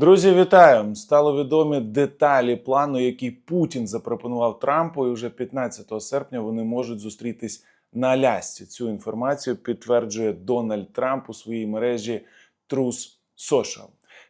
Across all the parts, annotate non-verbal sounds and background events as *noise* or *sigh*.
Друзі, вітаю! Стало відомі деталі плану, який Путін запропонував Трампу, і вже 15 серпня вони можуть зустрітись на Алясці. Цю інформацію підтверджує Дональд Трамп у своїй мережі Truth Social.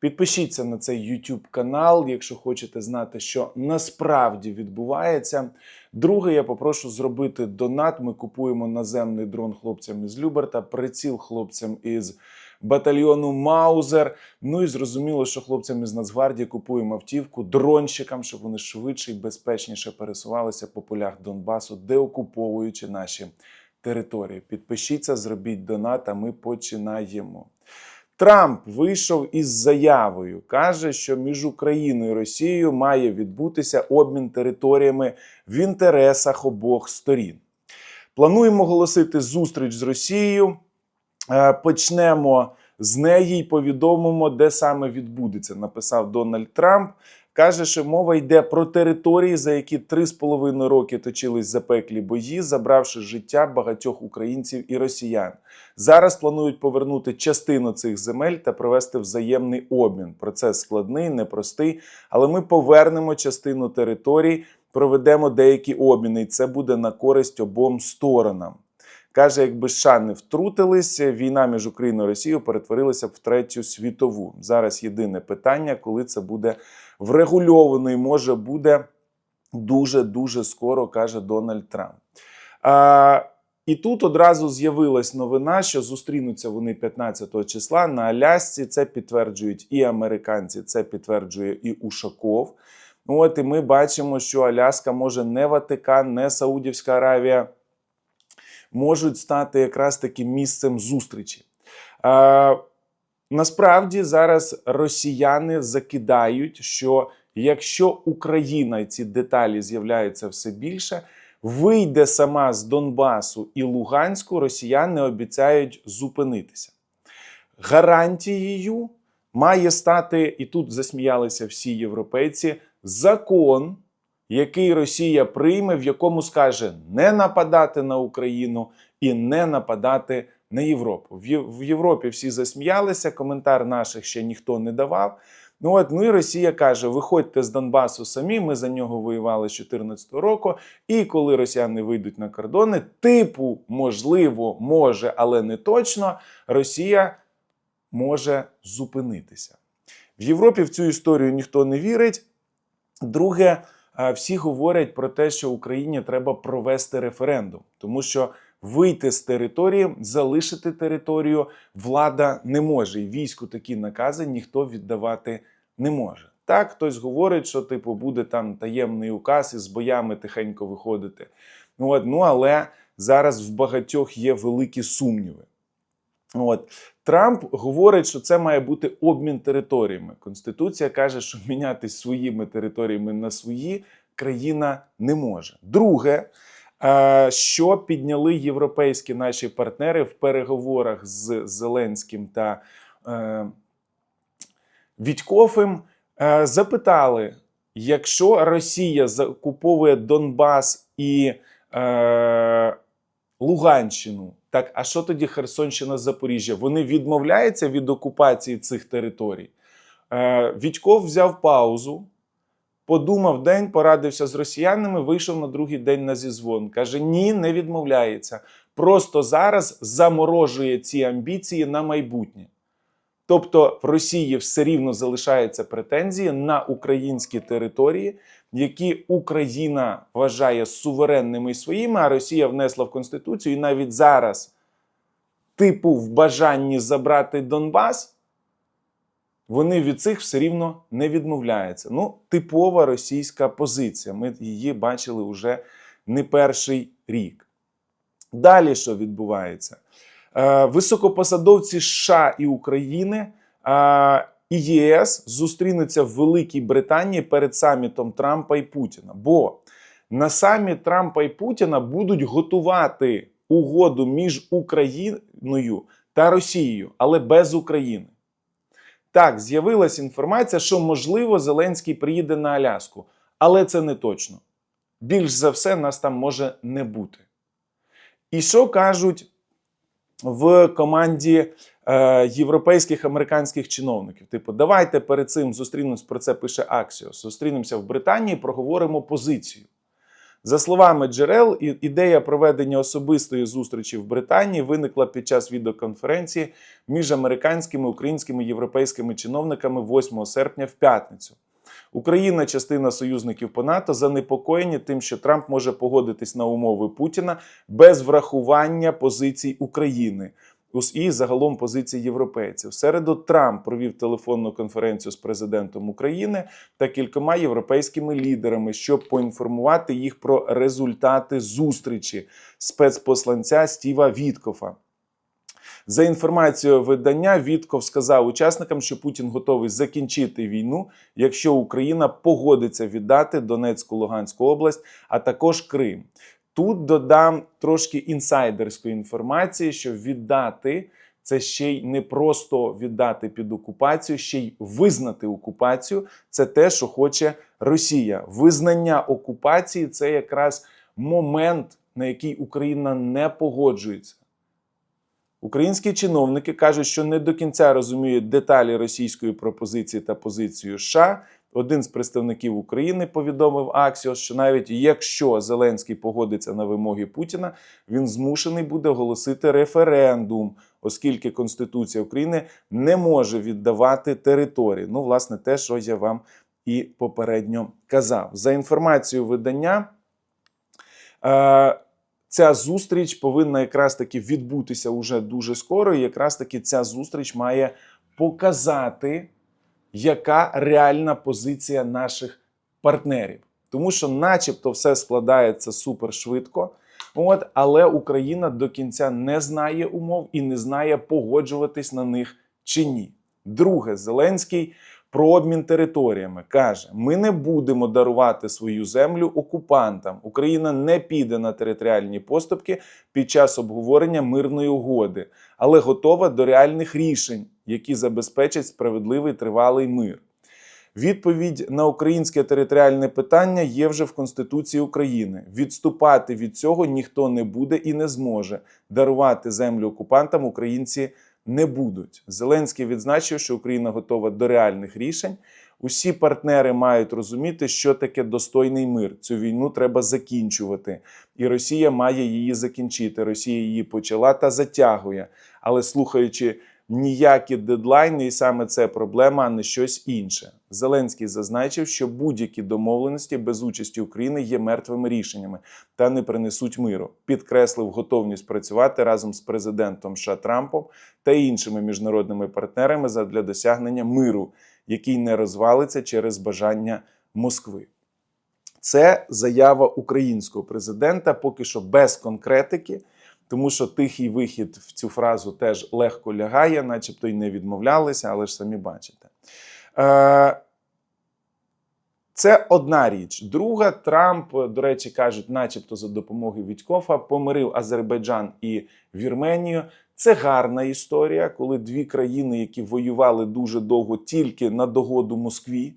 Підпишіться на цей YouTube канал, якщо хочете знати, що насправді відбувається. Друге, я попрошу зробити донат. Ми купуємо наземний дрон хлопцям із Люберта, приціл хлопцям із батальйону Маузер. Ну і зрозуміло, що хлопцям із Нацгвардії купуємо автівку дронщикам, щоб вони швидше і безпечніше пересувалися по полях Донбасу, деокуповуючи наші території. Підпишіться, зробіть донат, а ми починаємо. Трамп вийшов із заявою, каже, що між Україною і Росією має відбутися обмін територіями в інтересах обох сторін. Плануємо оголосити зустріч з Росією. Е, Почнемо з неї і повідомимо, де саме відбудеться. Написав Дональд Трамп. Каже, що мова йде про території, за які три з половиною роки точились запеклі бої, забравши життя багатьох українців і росіян. Зараз планують повернути частину цих земель та провести взаємний обмін. Процес складний, непростий, але ми повернемо частину територій, проведемо деякі обміни, і це буде на користь обом сторонам. Каже, якби США не втрутилися, війна між Україною і Росією перетворилася б в третю світову. Зараз єдине питання, коли це буде врегульовано і може буде дуже дуже скоро, каже Дональд Трамп. А, і тут одразу з'явилась новина, що зустрінуться вони 15 числа на Алясці. Це підтверджують і американці, це підтверджує і Ушаков. От і ми бачимо, що Аляска може не Ватикан, не Саудівська Аравія можуть стати якраз таким місцем зустрічі. Е, насправді зараз росіяни закидають, що якщо Україна ці деталі з'являються все більше, вийде сама з Донбасу і Луганську, росіяни обіцяють зупинитися. Гарантією має стати, і тут засміялися всі європейці, закон, який Росія прийме, в якому скаже не нападати на Україну і не нападати на Європу. В Європі всі засміялися, коментар наших ще ніхто не давав. Ну от ну і Росія каже: виходьте з Донбасу самі. Ми за нього воювали з 2014 року. І коли росіяни вийдуть на кордони, типу, можливо, може, але не точно, Росія може зупинитися. В Європі в цю історію ніхто не вірить. Друге, всі говорять про те, що Україні треба провести референдум, тому що вийти з території, залишити територію влада не може. І війську такі накази ніхто віддавати не може. Так, хтось говорить, що типу буде там таємний указ із боями тихенько виходити. Ну, от, ну але зараз в багатьох є великі сумніви. От Трамп говорить, що це має бути обмін територіями. Конституція каже, що *laughs* міняти своїми територіями на свої країна не може. Друге, е, що підняли європейські наші партнери в переговорах з Зеленським та е, Вітьковим, е, запитали: якщо Росія закуповує Донбас і Луганщину, так а що тоді Херсонщина Запоріжжя? Вони відмовляються від окупації цих територій. Е, Відьков взяв паузу, подумав день, порадився з росіянами, вийшов на другий день на зізвон. Каже: ні, не відмовляється. Просто зараз заморожує ці амбіції на майбутнє. Тобто в Росії все рівно залишаються претензії на українські території, які Україна вважає суверенними своїми, а Росія внесла в Конституцію. І навіть зараз, типу, в бажанні забрати Донбас, вони від цих все рівно не відмовляються. Ну, типова російська позиція. Ми її бачили вже не перший рік. Далі що відбувається? Е, Високопосадовці США і України е, і ЄС зустрінуться в Великій Британії перед самітом Трампа і Путіна. Бо на саміт Трампа і Путіна будуть готувати угоду між Україною та Росією, але без України. Так, з'явилася інформація, що можливо Зеленський приїде на Аляску, але це не точно. Більш за все, нас там може не бути. І що кажуть в команді е, європейських американських чиновників. Типу, давайте перед цим зустрінемось, про це пише Axios, зустрінемося в Британії, проговоримо позицію. За словами джерел, ідея проведення особистої зустрічі в Британії виникла під час відеоконференції між американськими, українськими європейськими чиновниками 8 серпня в п'ятницю. Україна, частина союзників по НАТО, занепокоєні тим, що Трамп може погодитись на умови Путіна без врахування позицій України і загалом позицій європейців. Середу Трамп провів телефонну конференцію з президентом України та кількома європейськими лідерами, щоб поінформувати їх про результати зустрічі спецпосланця Стіва Віткофа. За інформацією видання, Вітков сказав учасникам, що Путін готовий закінчити війну, якщо Україна погодиться віддати Донецьку Луганську область, а також Крим. Тут додам трошки інсайдерської інформації, що віддати це ще й не просто віддати під окупацію, ще й визнати окупацію. Це те, що хоче Росія. Визнання окупації це якраз момент, на який Україна не погоджується. Українські чиновники кажуть, що не до кінця розуміють деталі російської пропозиції та позицію США. Один з представників України повідомив Аксіос, що навіть якщо Зеленський погодиться на вимоги Путіна, він змушений буде оголосити референдум, оскільки Конституція України не може віддавати території. Ну, власне, те, що я вам і попередньо казав. За інформацією видання. Е, Ця зустріч повинна якраз таки відбутися уже дуже скоро. І якраз таки ця зустріч має показати, яка реальна позиція наших партнерів. Тому що, начебто, все складається супер швидко. От, але Україна до кінця не знає умов і не знає погоджуватись на них чи ні. Друге, Зеленський про обмін територіями каже: ми не будемо дарувати свою землю окупантам. Україна не піде на територіальні поступки під час обговорення мирної угоди, але готова до реальних рішень, які забезпечать справедливий тривалий мир. Відповідь на українське територіальне питання є вже в Конституції України. Відступати від цього ніхто не буде і не зможе. Дарувати землю окупантам українці не будуть. Зеленський відзначив, що Україна готова до реальних рішень. Усі партнери мають розуміти, що таке достойний мир. Цю війну треба закінчувати, і Росія має її закінчити. Росія її почала та затягує, але слухаючи ніякі дедлайни, і саме це проблема, а не щось інше. Зеленський зазначив, що будь-які домовленості без участі України є мертвими рішеннями та не принесуть миру. Підкреслив готовність працювати разом з президентом США Трампом та іншими міжнародними партнерами задля досягнення миру, який не розвалиться через бажання Москви. Це заява українського президента, поки що без конкретики, тому що тихий вихід в цю фразу теж легко лягає, начебто й не відмовлялися, але ж самі бачите. Е, це одна річ. Друга, Трамп, до речі, кажуть, начебто за допомогою Вітькофа, помирив Азербайджан і Вірменію. Це гарна історія, коли дві країни, які воювали дуже довго тільки на догоду Москві,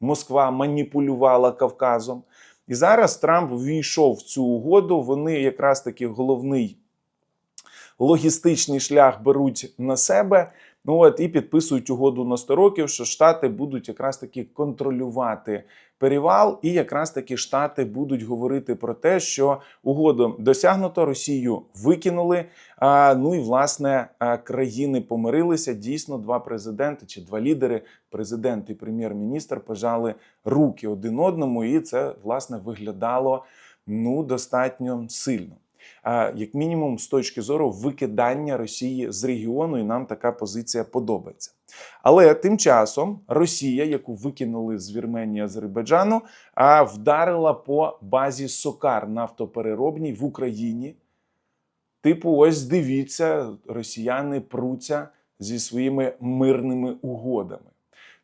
Москва маніпулювала Кавказом. І зараз Трамп ввійшов в цю угоду. Вони якраз таки головний логістичний шлях беруть на себе. Ну от і підписують угоду на 100 років, що Штати будуть якраз таки контролювати перевал, і якраз таки Штати будуть говорити про те, що угоду досягнуто, Росію викинули. А, ну і власне країни помирилися. Дійсно, два президенти чи два лідери, президент і прем'єр-міністр, пожали руки один одному, і це власне виглядало ну достатньо сильно. Як мінімум, з точки зору викидання Росії з регіону, і нам така позиція подобається. Але тим часом Росія, яку викинули з Вірменії Азербайджану, вдарила по базі Сокар нафтопереробній в Україні. Типу, ось дивіться, росіяни пруться зі своїми мирними угодами.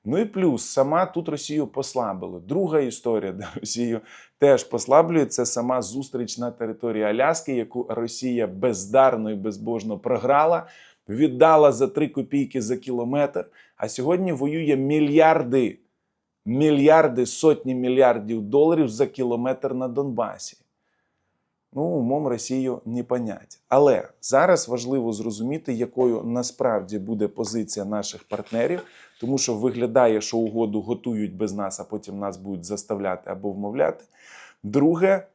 Ну і плюс сама тут Росію послабили. Друга історія, де Росію теж послаблює, це сама зустріч на території Аляски, яку Росія бездарно і безбожно програла, віддала за 3 копійки за кілометр. А сьогодні воює мільярди, мільярди, сотні мільярдів доларів за кілометр на Донбасі. Ну, умом Росію не понять. Але зараз важливо зрозуміти, якою насправді буде позиція наших партнерів, тому що виглядає, що угоду готують без нас, а потім нас будуть заставляти або вмовляти. Друге,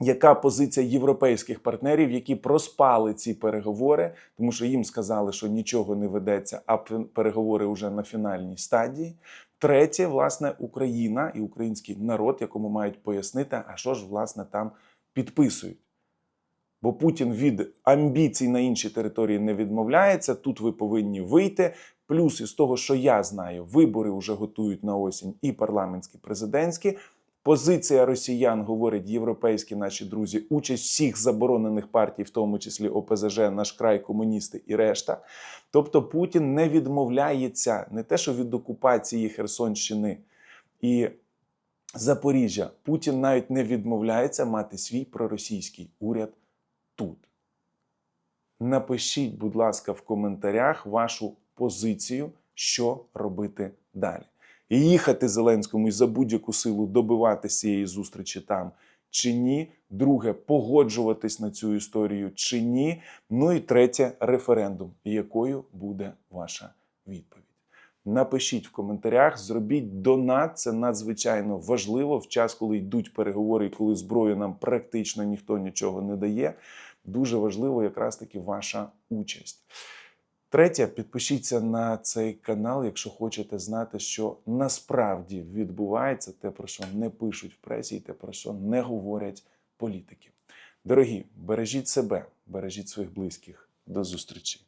яка позиція європейських партнерів, які проспали ці переговори, тому що їм сказали, що нічого не ведеться, а переговори вже на фінальній стадії. Третє, власне, Україна і український народ, якому мають пояснити, а що ж власне там підписують. Бо Путін від амбіцій на інші території не відмовляється. Тут ви повинні вийти. Плюс із того, що я знаю, вибори вже готують на осінь і парламентські, президентські. Позиція росіян говорить європейські наші друзі, участь всіх заборонених партій, в тому числі ОПЗЖ, наш край, комуністи і решта. Тобто Путін не відмовляється не те, що від окупації Херсонщини і Запоріжжя. Путін навіть не відмовляється мати свій проросійський уряд тут. Напишіть, будь ласка, в коментарях вашу позицію, що робити далі. І їхати Зеленському і за будь-яку силу добивати цієї зустрічі там чи ні. Друге, погоджуватись на цю історію чи ні. Ну і третє референдум. Якою буде ваша відповідь? Напишіть в коментарях, зробіть донат. Це надзвичайно важливо в час, коли йдуть переговори, і коли зброю нам практично ніхто нічого не дає. Дуже важливо якраз таки ваша участь. Третє, підпишіться на цей канал, якщо хочете знати, що насправді відбувається, те, про що не пишуть в пресі, і те, про що не говорять політики. Дорогі, бережіть себе, бережіть своїх близьких. До зустрічі!